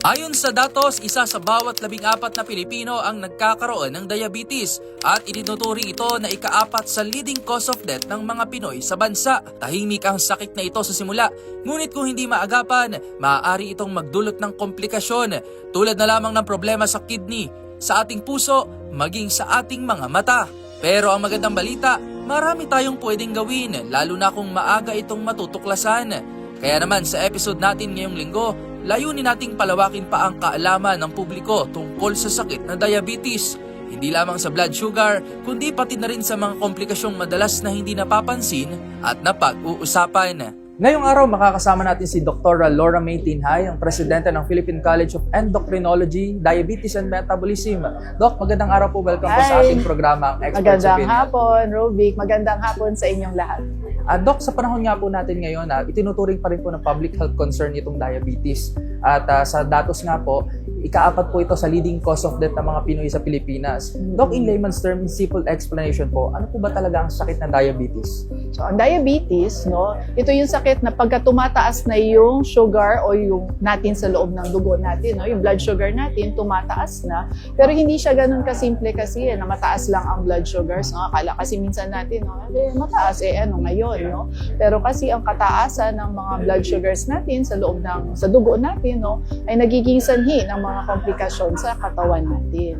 Ayon sa datos, isa sa bawat labing apat na Pilipino ang nagkakaroon ng diabetes at itinuturing ito na ikaapat sa leading cause of death ng mga Pinoy sa bansa. Tahimik ang sakit na ito sa simula, ngunit kung hindi maagapan, maaari itong magdulot ng komplikasyon tulad na lamang ng problema sa kidney, sa ating puso, maging sa ating mga mata. Pero ang magandang balita, marami tayong pwedeng gawin lalo na kung maaga itong matutuklasan. Kaya naman sa episode natin ngayong linggo, layunin nating palawakin pa ang kaalaman ng publiko tungkol sa sakit na diabetes. Hindi lamang sa blood sugar, kundi pati na rin sa mga komplikasyong madalas na hindi napapansin at napag-uusapan. Ngayong araw, makakasama natin si Dr. Laura May Tinhay, ang presidente ng Philippine College of Endocrinology, Diabetes and Metabolism. Doc, magandang araw po. Welcome po sa Hi. ating programa, ang Experts Magandang Opinion. hapon, Rovic. Magandang hapon sa inyong lahat. Ah, Doc, sa panahon nga po natin ngayon, ah, itinuturing pa rin po ng public health concern itong diabetes. At ah, sa datos nga po, ikaapat po ito sa leading cause of death ng mga Pinoy sa Pilipinas. Doc, in layman's term, in simple explanation po, ano po ba talaga ang sakit ng diabetes? So, ang diabetes, no, ito yung sakit na pagka tumataas na yung sugar o yung natin sa loob ng dugo natin, no, yung blood sugar natin, tumataas na. Pero hindi siya ganun kasimple kasi eh, na mataas lang ang blood sugars. No? Akala kasi minsan natin, no, eh, mataas eh, ano ngayon, no? Pero kasi ang kataasan ng mga blood sugars natin sa loob ng, sa dugo natin, no, ay nagiging sanhi ng mga komplikasyon sa katawan natin.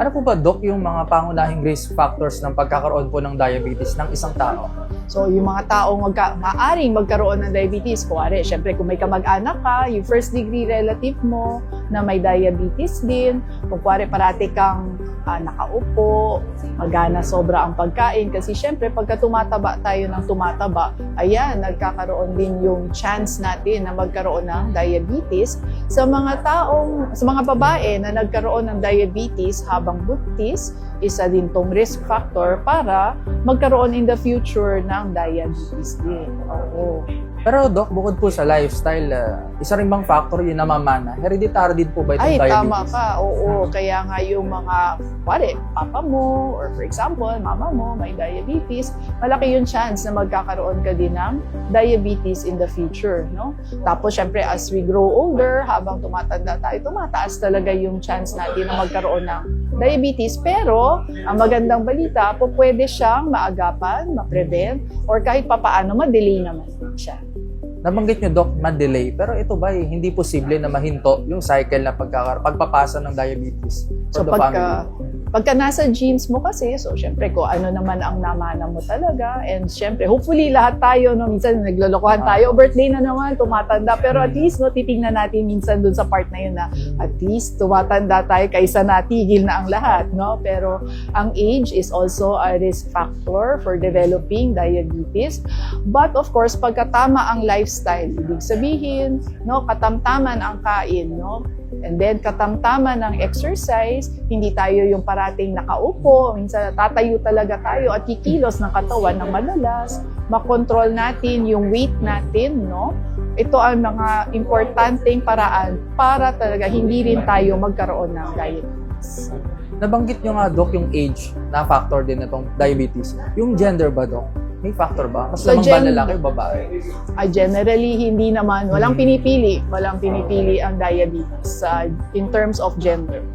Ano po ba, Doc, yung mga pangunahing risk factors ng pagkakaroon po ng diabetes ng isang tao? So, yung mga taong magka, maaring magkaroon ng diabetes, kuwari, syempre kung may kamag-anak ka, yung first degree relative mo na may diabetes din, kung kuwari parati kang ah, nakaupo, magana sobra ang pagkain, kasi syempre pagka tumataba tayo ng tumataba, ayan, nagkakaroon din yung chance natin na magkaroon ng diabetes. Sa mga taong, sa mga babae na nagkaroon ng diabetes habang buntis, isa din tong risk factor para magkaroon in the future ng diabetes din. Oo. Pero Doc, bukod po sa lifestyle, ah, isa rin bang factor yung namamana? Hereditary din po ba itong Ay, diabetes? tama ka. Oo. Kaya nga yung mga, pare, papa mo, or for example, mama mo, may diabetes, malaki yung chance na magkakaroon ka din ng diabetes in the future. No? Tapos, syempre, as we grow older, habang tumatanda tayo, tumataas talaga yung chance natin na magkaroon ng diabetes. Pero, ang magandang balita, po pwede siyang maagapan, ma-prevent, or kahit papaano, ma-delay naman siya. Nabanggit nyo, Doc, ma-delay. Pero ito ba, eh, hindi posible na mahinto yung cycle na pagkakar- pagpapasa ng diabetes for So the pagka, family? pagka nasa genes mo kasi, so syempre kung ano naman ang namana mo talaga, and syempre hopefully lahat tayo, no, minsan naglolokohan Ah. tayo, birthday na naman, tumatanda, pero at least no, titingnan natin minsan dun sa part na yun na at least tumatanda tayo kaysa natigil na ang lahat, no? Pero ang age is also a risk factor for developing diabetes. But of course, pagka tama ang lifestyle, ibig sabihin, no, katamtaman ang kain, no? And then katamtaman ng exercise, hindi tayo yung parating nakaupo, minsan tatayo talaga tayo at kikilos ng katawan ng madalas, makontrol natin yung weight natin, no? Ito ang mga importanteng paraan para talaga hindi rin tayo magkaroon ng diabetes. Nabanggit nyo nga, Doc, yung age na factor din itong diabetes. Yung gender ba, Doc? May factor ba? Mas So, lamang ba lalaki o babae? Ah, generally, hindi naman, walang pinipili, walang pinipili ang diabetes ah, in terms of gender.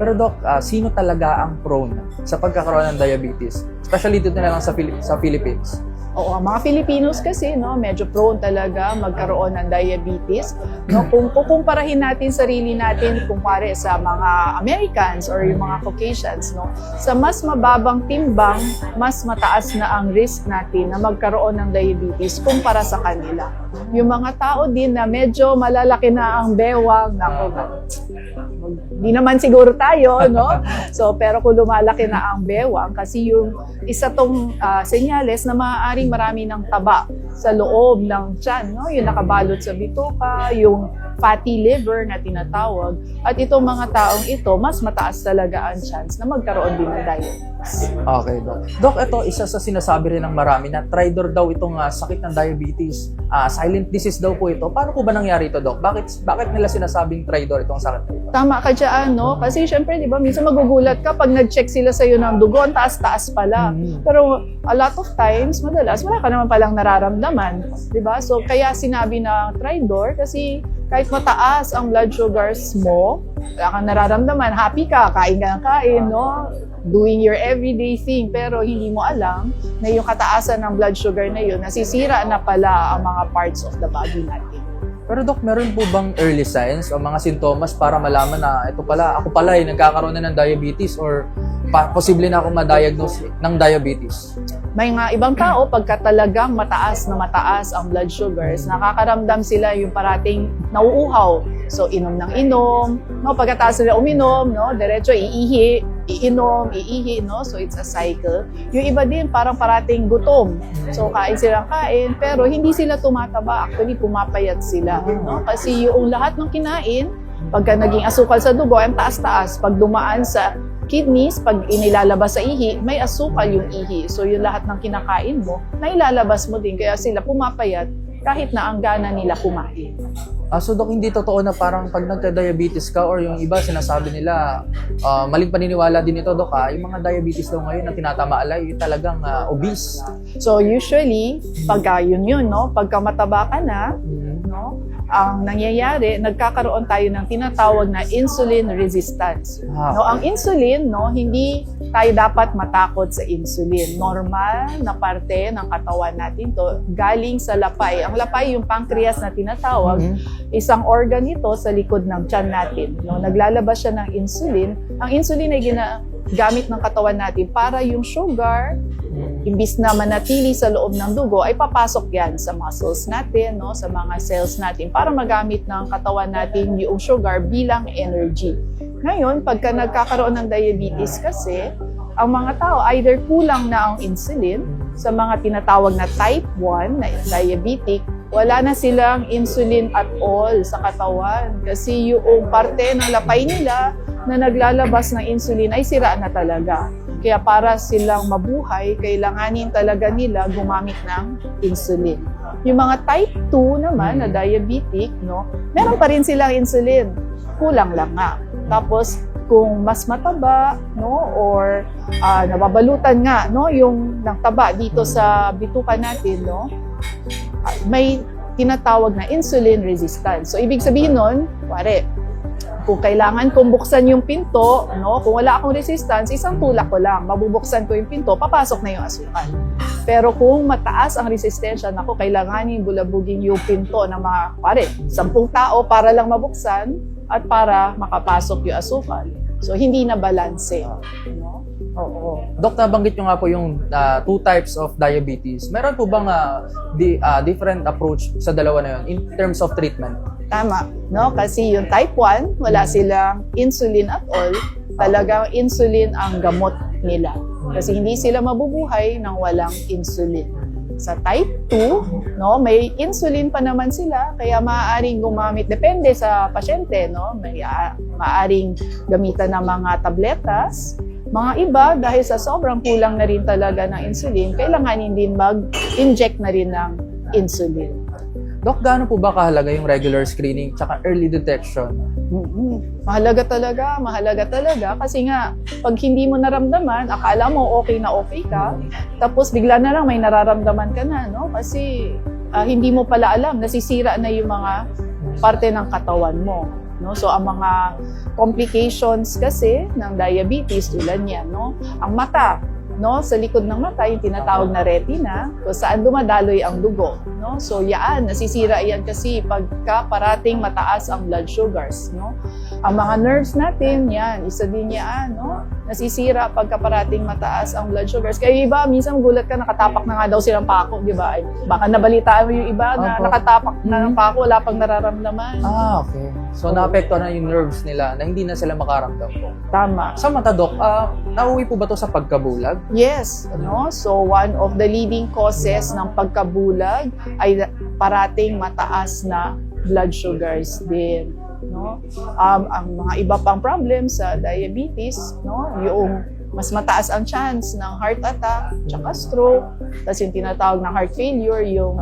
Pero Doc, ah, sino talaga ang prone sa pagkakaroon ng diabetes? Especially dito na lang sa, Pili- sa Philippines. Oo, mga Filipinos kasi, no, medyo prone talaga magkaroon ng diabetes. No, kung kukumparahin natin sarili natin kumpare sa mga Americans or yung mga Caucasians, no, sa mas mababang timbang, mas mataas na ang risk natin na magkaroon ng diabetes kumpara sa kanila. Yung mga tao din na medyo malalaki na ang bewang, nako, wag Hindi naman siguro tayo, no? So, pero kung lumalaki na ang bewang, kasi yung isa tong ah, senyales na maaaring marami ng taba sa loob ng tiyan, no? Yung nakabalot sa bituka, yung fatty liver na tinatawag. At itong mga taong ito, mas mataas talaga ang chance na magkaroon din ng diabetes. Okay, Doc. Doc, ito isa sa sinasabi rin ng marami na tridor daw itong ah, sakit ng diabetes. Ah, silent disease daw po ito. Paano po ba nangyari ito, Doc? Bakit bakit nila sinasabing tridor itong sakit na ito? Tama ka dyan, no? Kasi syempre, di ba, minsan magugulat ka pag nag-check sila sa'yo ng dugo, ang taas-taas pala. Mhm. Pero a lot of times, madalas, wala ka naman palang nararamdaman. Di ba? So, kaya sinabi na tridor kasi kahit mataas ang blood sugars mo, wala kang nararamdaman, happy ka, kain ka ng kain, no? Doing your everyday thing, pero hindi mo alam na yung kataasan ng blood sugar na yun, nasisira na pala ang mga parts of the body natin. Pero Doc, meron po bang early signs o mga sintomas para malaman na ito pala, ako pala ay nagkakaroon na ng diabetes or pa- posible na ako ma-diagnose ng diabetes? May nga ibang tao, pagka talagang mataas na mataas ang blood sugars, nakakaramdam sila yung parating nauuhaw. So, inom ng inom, no? pagkatapos nila uminom, no? diretso iihi, iinom, iihi, no? so it's a cycle. Yung iba din, parang parating gutom. So, kain silang kain, pero hindi sila tumataba. Actually, pumapayat sila. No? Kasi yung lahat ng kinain, pagka naging asukal sa dugo, ang taas-taas. Pag dumaan sa kidneys, pag inilalabas sa ihi, may asukal yung ihi. So yung lahat ng kinakain mo, nailalabas mo din. Kaya sila pumapayat kahit na ang gana nila kumain. Ah, so Doc, hindi totoo na parang pag nagka-diabetes ka or yung iba sinasabi nila, ah, maling paniniwala din ito, Doc, ah, yung mga diabetes daw ngayon na tinatama alay, yung talagang ah, obese. So usually, pagka yun yun, no? pagka mataba ka na, no? Ang nangyayari, nagkakaroon tayo ng tinatawag na insulin resistance. Ah, No, ang insulin, no, hindi tayo dapat matakot sa insulin. Normal na parte ng katawan natin to galing sa lapay. Ang lapay yung pancreas na tinatawag, Mhm. isang organ ito sa likod ng tiyan natin. No, naglalabas siya ng insulin. Ang insulin ay ginagamit ng katawan natin para yung sugar. Imbis na manatili sa loob ng dugo, ay papasok yan sa muscles natin, no, sa mga cells natin, para magamit ng katawan natin yung sugar bilang energy. Ngayon, pagka nagkakaroon ng diabetes kasi, ang mga tao either kulang na ang insulin sa mga tinatawag na type 1 na diabetic, wala na silang insulin at all sa katawan kasi yung parte ng lapay nila na naglalabas ng insulin ay sira na talaga. Kaya para silang mabuhay, kailanganin talaga nila gumamit ng insulin. Yung mga type 2 naman na diabetic, no, meron pa rin silang insulin. Kulang lang nga. Tapos kung mas mataba, no, or ah, nababalutan nga, no, yung nagtaba dito sa bituka natin, no, may tinatawag na insulin resistance. So ibig sabihin nun, pare, kung kailangan kong buksan yung pinto, no, kung wala akong resistance, isang tulak ko lang, mabubuksan ko yung pinto, papasok na yung asukal. Pero kung mataas ang resistensya, nako, kailanganin bulabugin yung pinto ng mga, pare, sampung tao para lang mabuksan at para makapasok yung asukal. So, hindi na balanse. No? Oo. Doc, nabanggit nyo nga po yung ah, two types of diabetes. Meron po bang ah, di, ah, different approach sa dalawa na yun in terms of treatment? Tama, no? Kasi yung type 1, wala silang insulin at all. Talagang insulin ang gamot nila. Kasi hindi sila mabubuhay nang walang insulin. Sa type 2, no, may insulin pa naman sila kaya maaaring gumamit depende sa pasyente, no. May ah, maaaring gamitan ng mga tabletas. Mga iba dahil sa sobrang kulang na rin talaga ng insulin, kailanganin din mag-inject na rin ng insulin. Doc, gaano po ba kahalaga yung regular screening tsaka early detection? mm Mahalaga talaga, mahalaga talaga. Kasi nga, pag hindi mo naramdaman, akala mo okay na okay ka, tapos bigla na lang may nararamdaman ka na, no? Kasi ah, hindi mo pala alam, nasisira na yung mga parte ng katawan mo. No? So, ang mga complications kasi ng diabetes tulad niyan, no? Ang mata, no? Sa likod ng mata, yung tinatawag na retina, kung saan dumadaloy ang dugo, no? So, yaan, nasisira yan kasi pagka parating mataas ang blood sugars, no? Ang mga nerves natin, yan, isa din yan, no? Nasisira pagka parating mataas ang blood sugars. Kaya iba, minsan gulat ka, nakatapak na nga daw silang pako, di ba? Baka nabalitaan mo yung iba na Opo. nakatapak na ng Mhm. pako, wala pang nararamdaman. Ah, okay. So, Oo. naapektuhan na yung nerves nila na hindi na sila makaramdam po. Tama. Sa mata, Dok, ah, nauwi po ba to sa pagkabulag? Yes, no? So one of the leading causes ng pagkabulag ay parating mataas na blood sugars din, no? Um, ang mga iba pang problems sa diabetes, no? Yung mas mataas ang chance ng heart attack, tsaka stroke, tapos yung tinatawag na heart failure, yung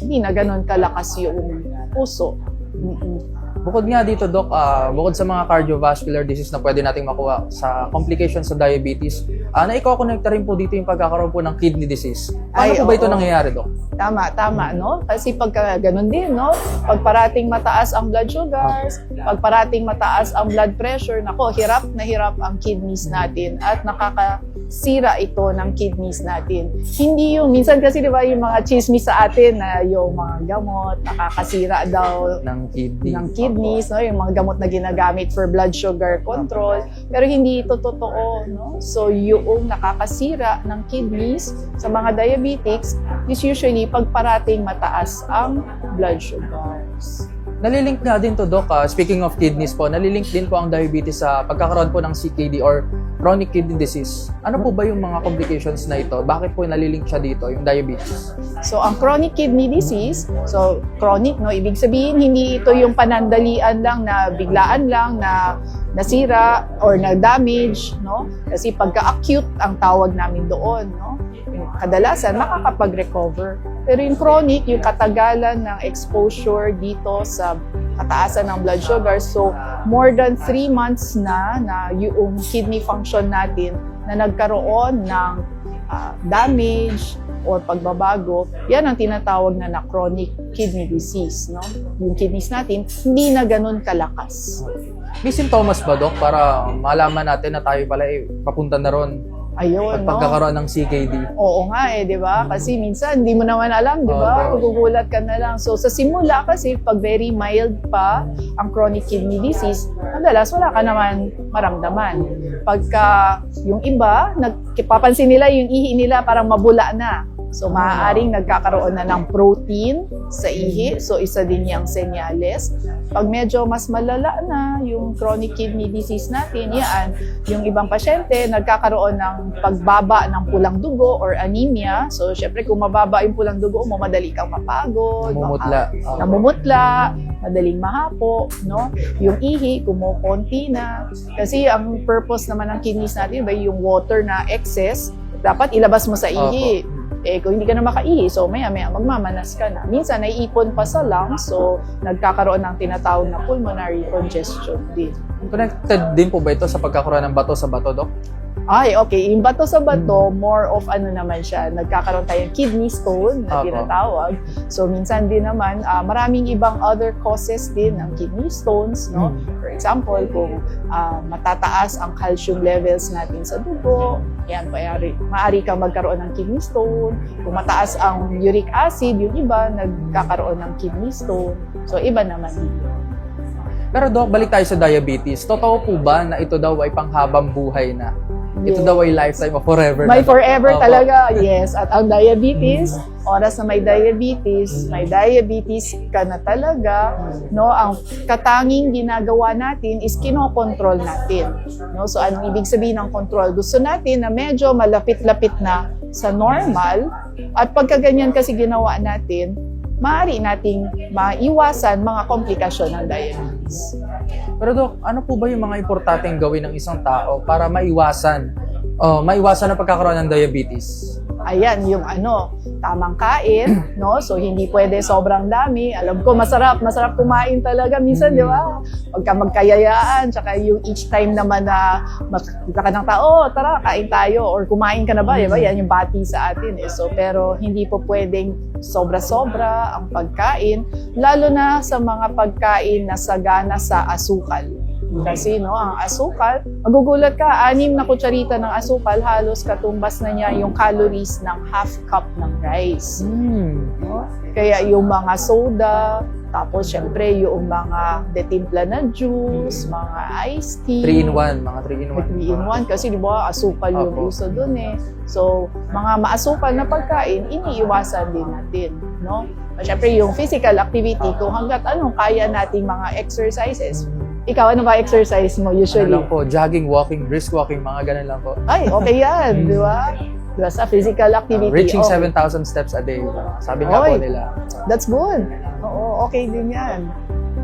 hindi na ganun kalakas yung puso. Mm-mm. Bukod nga dito, Doc, ah, bukod sa mga cardiovascular disease na pwede nating makuha sa complications sa diabetes, uh, na iko-connecta rin po dito yung pagkakaroon po ng kidney disease. Paano Ay, po ba ito oo. nangyayari, Doc? Tama, tama, no? Kasi pagka ganun din, no? Pag parating mataas ang blood sugars, pag parating mataas ang blood pressure, nako, hirap na hirap ang kidneys natin at nakakasira ito ng kidneys natin. Hindi yung, minsan kasi di ba yung mga chismis sa atin na yung mga gamot, nakakasira daw Ng kidney. ng kidneys, no? yung mga gamot na ginagamit for blood sugar control. Pero hindi ito totoo. No? So yung nakakasira ng kidneys sa mga diabetics is usually pag parating mataas ang blood sugars. Nalilink nga din to, Doc. ah, speaking of kidneys po, nalilink din po ang diabetes sa pagkakaroon po ng CKD or chronic kidney disease. Ano po ba yung mga complications na ito? Bakit po nalilink siya dito, yung diabetes? So ang chronic kidney disease, so chronic no, ibig sabihin hindi ito yung panandalian lang na biglaan lang na nasira or na damage, no? Kasi pagka-acute ang tawag namin doon, no? Kadalasan makakapag-recover. Pero yung chronic, yung katagalan ng exposure dito sa kataasan ng blood sugar. So, more than 3 months na na yung kidney function natin na nagkaroon ng ah, damage or pagbabago, yan ang tinatawag na, na chronic kidney disease. No? Yung kidneys natin, hindi na ganun kalakas. May sintomas ba, Doc, para malaman natin na tayo pala eh, papunta na ron Ayun, no? pagkakaroon ng CKD? Oo nga eh, di ba? Kasi minsan hindi mo naman alam, di ba? Magugulat ka na lang. So sa simula kasi, pag very mild pa ang chronic kidney disease, madalas wala ka naman maramdaman. Pagka yung iba, nagpapansin nila yung ihi nila parang mabula na. So maaaring nagkakaroon na ng protein sa ihi. So isa din yung senyales. Pag medyo mas malala na yung chronic kidney disease natin, yan, yung ibang pasyente nagkakaroon ng pagbaba ng pulang dugo or anemia. So syempre kung mababa yung pulang dugo mo, madali kang mapagod, Namumutla. maka- namumutla, madaling mahapo, no? Yung ihi, kumukonti na. Kasi ang purpose naman ng kidneys natin, ba yung water na excess, dapat ilabas mo sa ihi. Opo. Eh, kung hindi ka na makaihi, so maya-maya magmamanas ka na. Minsan, naiipon pa sa lungs, so nagkakaroon ng tinatawag na pulmonary congestion din. Connected din po ba ito sa pagkakaroon ng bato sa bato, Doc? Ay, okay. Yung bato sa bato, more of ano naman siya, nagkakaroon tayo ng kidney stone na tinatawag. So, minsan din naman, ah, maraming ibang other causes din ng kidney stones, no? Mm. For example, kung ah, matataas ang calcium levels natin sa dugo, yan, maaari, maaari kang magkaroon ng kidney stone. Kung mataas ang uric acid, yung iba, nagkakaroon ng kidney stone. So, iba naman. Pero Doc, balik tayo sa diabetes. Totoo po ba na ito daw ay panghabang buhay na? Ito Yes. daw ay lifetime o forever May forever Opo. talaga, yes. At ang diabetes, oras na may diabetes, may diabetes ka na talaga, no? Ang katanging ginagawa natin is kinokontrol natin. No? So anong ibig sabihin ng control? Gusto natin na medyo malapit-lapit na sa normal at pagka ganyan kasi ginawa natin, maaari nating maiwasan mga komplikasyon ng diabetes. Pero Doc, ano po ba yung mga importanteng gawin ng isang tao para maiwasan oh, maiwasan ang pagkakaroon ng diabetes? Ayan, yung ano, tamang kain, no? So, hindi pwede sobrang dami. Alam ko, masarap, masarap kumain talaga minsan, di ba? Pagka magkayayaan, tsaka yung each time naman na makikita ka ng tao, tara, kain tayo, or kumain ka na ba, di ba? Yan yung bati sa atin, eh. So, pero hindi po pwedeng sobra-sobra ang pagkain, lalo na sa mga pagkain na sagana sa asukal. Kasi no, ang asukal, magugulat ka, anim na kutsarita ng asukal, halos katumbas na niya yung calories ng half cup ng rice. Hmm. No? Kaya yung mga soda, Tapos, syempre, yung mga detimpla na juice, mga iced tea. 3-in-1, mga 3-in-1. 3 in 1 kasi di ba asukal yung Opo. uso dun eh. So, mga maasukal na pagkain, iniiwasan din natin, no? Syempre yung physical activity, kung hanggat anong kaya nating mga exercises. Ikaw, ano ba exercise mo Ano usually? lang po, jogging, walking, brisk walking, mga ganun lang po. Ay, okay yan, di ba? Ba, Sa physical Uh, activity. reaching okay. 7,000 steps a day. Sabi nga po Oy. nila. That's good. Oo, okay din yan.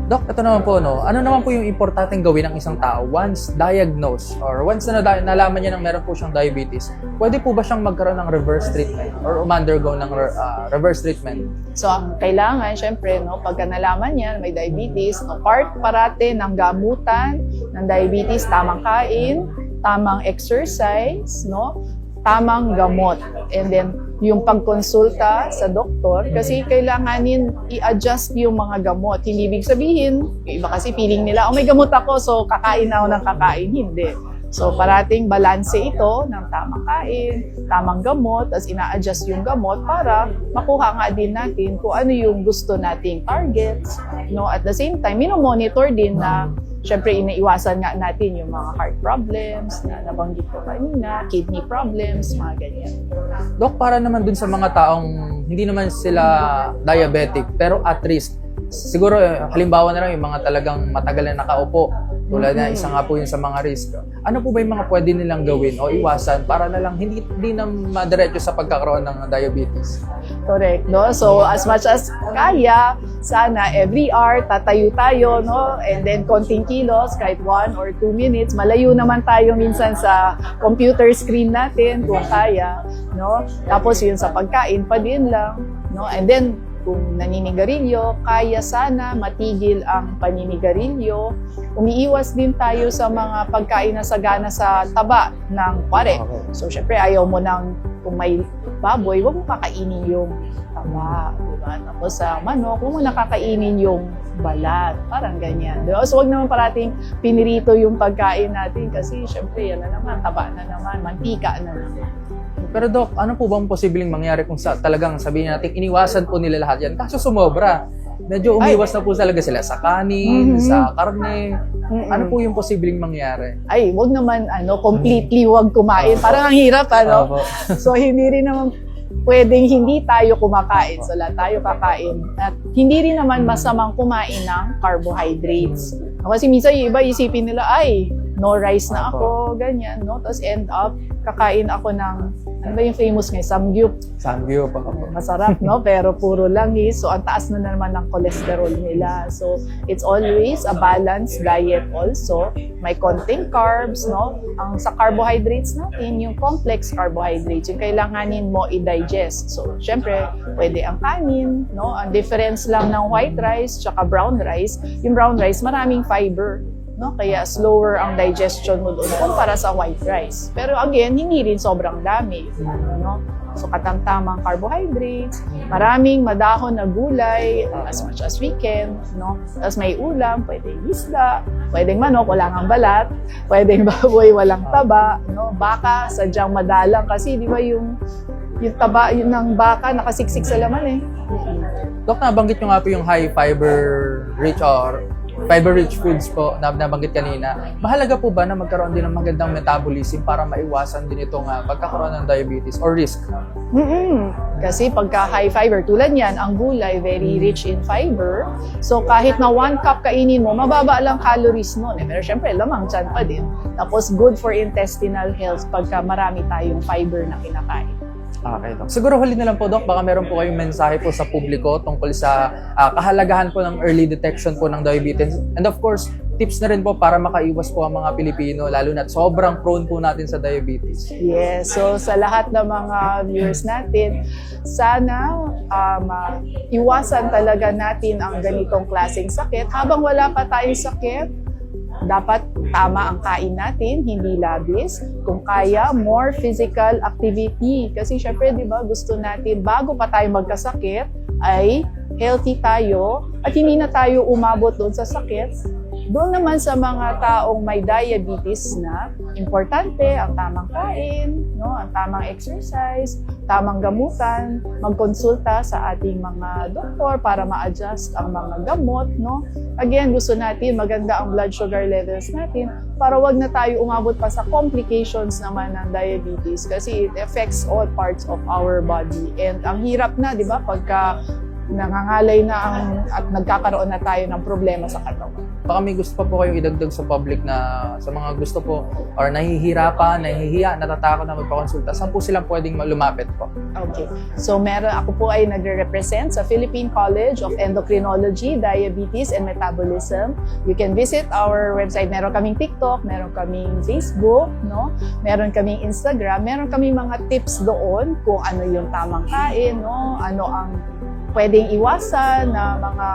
Doc, ito naman po, no? Ano naman po yung importanteng gawin ng isang tao once diagnosed or once na nalaman niya na meron po siyang diabetes, pwede po ba siyang magkaroon ng reverse treatment or umundergo ng ah, reverse treatment? So, ang kailangan, syempre, no, pagka nalaman niya may diabetes, no, part parate ng gamutan ng diabetes, tamang kain, tamang exercise, no, tamang gamot. And then, yung pagkonsulta sa doktor, kasi kailanganin i-adjust yung mga gamot. Hindi ibig sabihin, iba kasi feeling nila, oh may gamot ako, so kakain na ako ng kakain. Hindi. So, parating balanse ito ng tamang kain, tamang gamot, tapos ina-adjust yung gamot para makuha nga din natin kung ano yung gusto nating targets. No? At the same time, minomonitor din na syempre inaiwasan nga natin yung mga heart problems na nabanggit ko kanina, kidney problems, mga ganyan. Doc, para naman dun sa mga taong hindi naman sila diabetic pero at risk. Siguro, eh, halimbawa na lang yung mga talagang matagal na nakaupo. Tulad na isa nga po yun sa mga risk. Ano po ba yung mga pwede nilang gawin o iwasan para na lang hindi, hindi na madiretso sa pagkakaroon ng diabetes? Correct, no? So, as much as kaya, sana every hour tatayo tayo, no? And then, konting kilos, kahit one or two minutes. Malayo naman tayo minsan sa computer screen natin, kung kaya, no? Tapos, yun sa pagkain pa din lang, no? And then, kung naninigarilyo, kaya sana matigil ang paninigarilyo. Umiiwas din tayo sa mga pagkain na sagana sa taba ng kware. So, syempre, ayaw mo nang kung may baboy, huwag mo kakainin yung taba. Diba? Tapos sa manok, huwag mo nakakainin yung balat. Parang ganyan. Diba? So, huwag naman parating pinirito yung pagkain natin kasi syempre, yan na naman, taba na naman, mantika na naman. Pero Doc, ano po bang posibleng mangyari kung sa, talagang sabihin natin iniwasan po nila lahat yan? Kaso sumobra. Medyo umiwas na po talaga sila sa kanin, Mhm. sa karne. Mm-mm. Ano po yung posibleng mangyari? Ay, wag naman ano, completely wag kumain. Parang ang hirap, ano? So, hindi rin naman pwedeng hindi tayo kumakain. So, lahat tayo kakain. At hindi rin naman masamang kumain ng carbohydrates. Kasi minsan yung iba isipin nila, ay, no rice na ako, ganyan, no? Tapos end up, kakain ako ng, ano ba yung famous ngayon? Samgyup. Sanggyo pa po. Masarap, no? Pero puro langis. So, ang taas na naman ng cholesterol nila. So, it's always a balanced diet also. May konting carbs, no? Ang sa carbohydrates natin, yung complex carbohydrates, yung kailanganin mo i-digest. So, syempre, pwede ang kanin, no? Ang difference lang ng white rice tsaka brown rice, yung brown rice, maraming fiber. No? Kaya slower ang digestion mo doon kumpara sa white rice. Pero again, hindi rin sobrang dami. No? So katamtamang carbohydrates, maraming madahon na gulay uh, as much as we can, no? Tapos may ulam, pwedeng isda, pwedeng manok, wala ngang balat, pwedeng baboy, walang taba, no? Baka, sadyang madalang kasi di ba yung yung taba yun ng baka nakasiksik sa laman eh. Dok, nabanggit nyo nga po yung high fiber rich or fiber rich foods po na nabanggit kanina. Mahalaga po ba na magkaroon din ng magandang metabolism para maiwasan din itong uh, pagkakaroon ng diabetes or risk? mm Kasi pagka high fiber, tulad yan, ang gulay, very rich in fiber. So kahit na one cup kainin mo, mababa lang calories nun. Eh. Pero syempre, lamang dyan pa din. Tapos good for intestinal health pagka marami tayong fiber na kinakain. Okay, Dok. Siguro huli na lang po, Dok, baka meron po kayong mensahe po sa publiko tungkol sa ah, kahalagahan po ng early detection po ng diabetes. And of course, tips na rin po para makaiwas po ang mga Pilipino, lalo na sobrang prone po natin sa diabetes. Yes, so sa lahat ng mga viewers natin, sana um, uh, iwasan talaga natin ang ganitong klaseng sakit. Habang wala pa tayong sakit, dapat tama ang kain natin, hindi labis. Kung kaya, more physical activity. Kasi syempre, di ba, gusto natin, bago pa tayo magkasakit, ay healthy tayo at hindi na tayo umabot doon sa sakit Doon naman sa mga taong may diabetes na, importante ang tamang kain, no, ang tamang exercise, tamang gamutan, magkonsulta sa ating mga doktor para ma-adjust ang mga gamot, no. Again, gusto natin maganda ang blood sugar levels natin para wag na tayo umabot pa sa complications naman ng diabetes kasi it affects all parts of our body. And ang hirap na, di ba, pagka nangangalay na ang, at nagkakaroon na tayo ng problema sa katawan. Baka may gusto pa po kayong idagdag sa public na sa mga gusto po or nahihirapan, nahihiya, natatakot na magpakonsulta, saan po silang pwedeng lumapit po? Okay. So meron ako po ay nagre-represent sa Philippine College of Endocrinology, Diabetes and Metabolism. You can visit our website. Meron kaming TikTok, meron kaming Facebook, no? Meron kaming Instagram, meron kaming mga tips doon kung ano yung tamang kain, no? Ano ang pwedeng iwasan na mga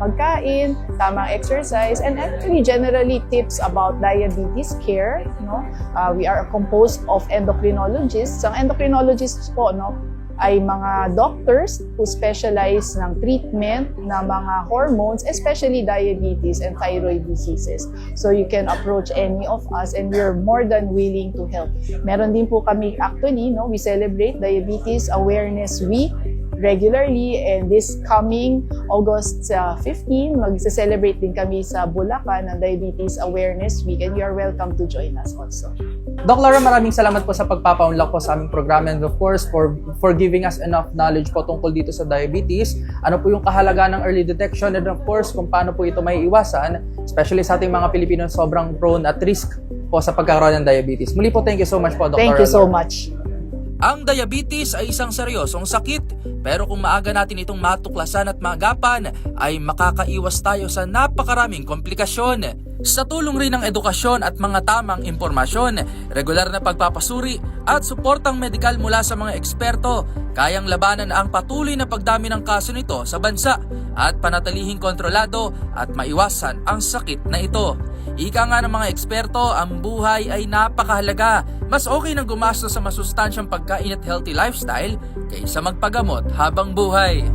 pagkain, tamang exercise, and actually generally tips about diabetes care. No, uh, we are composed of endocrinologists. Ang endocrinologists po, no, ay mga doctors who specialize ng treatment ng mga hormones, especially diabetes and thyroid diseases. So you can approach any of us and we're more than willing to help. Meron din po kami actually, no, we celebrate Diabetes Awareness Week regularly and this coming August uh, 15, magse-celebrate din kami sa Bulacan ng Diabetes Awareness Week and you are welcome to join us also. Doc Laura, maraming salamat po sa pagpapaunlak po sa aming programa and of course for for giving us enough knowledge po tungkol dito sa diabetes. Ano po yung kahalagaan ng early detection and of course kung paano po ito may iwasan, especially sa ating mga Pilipino na sobrang prone at risk po sa pagkakaroon ng diabetes. Muli po, thank you so much po, Dr. Thank you so much. Ang diabetes ay isang seryosong sakit, pero kung maaga natin itong matuklasan at maagapan, ay makakaiwas tayo sa napakaraming komplikasyon. Sa tulong rin ng edukasyon at mga tamang impormasyon, regular na pagpapasuri at suportang medikal mula sa mga eksperto, kayang labanan ang patuloy na pagdami ng kaso nito sa bansa at panatilihing kontrolado at maiwasan ang sakit na ito. Ika nga ng mga eksperto, ang buhay ay napakahalaga. Mas okay nang gumastos sa masustansyang pagkain at healthy lifestyle kaysa magpagamot habang buhay.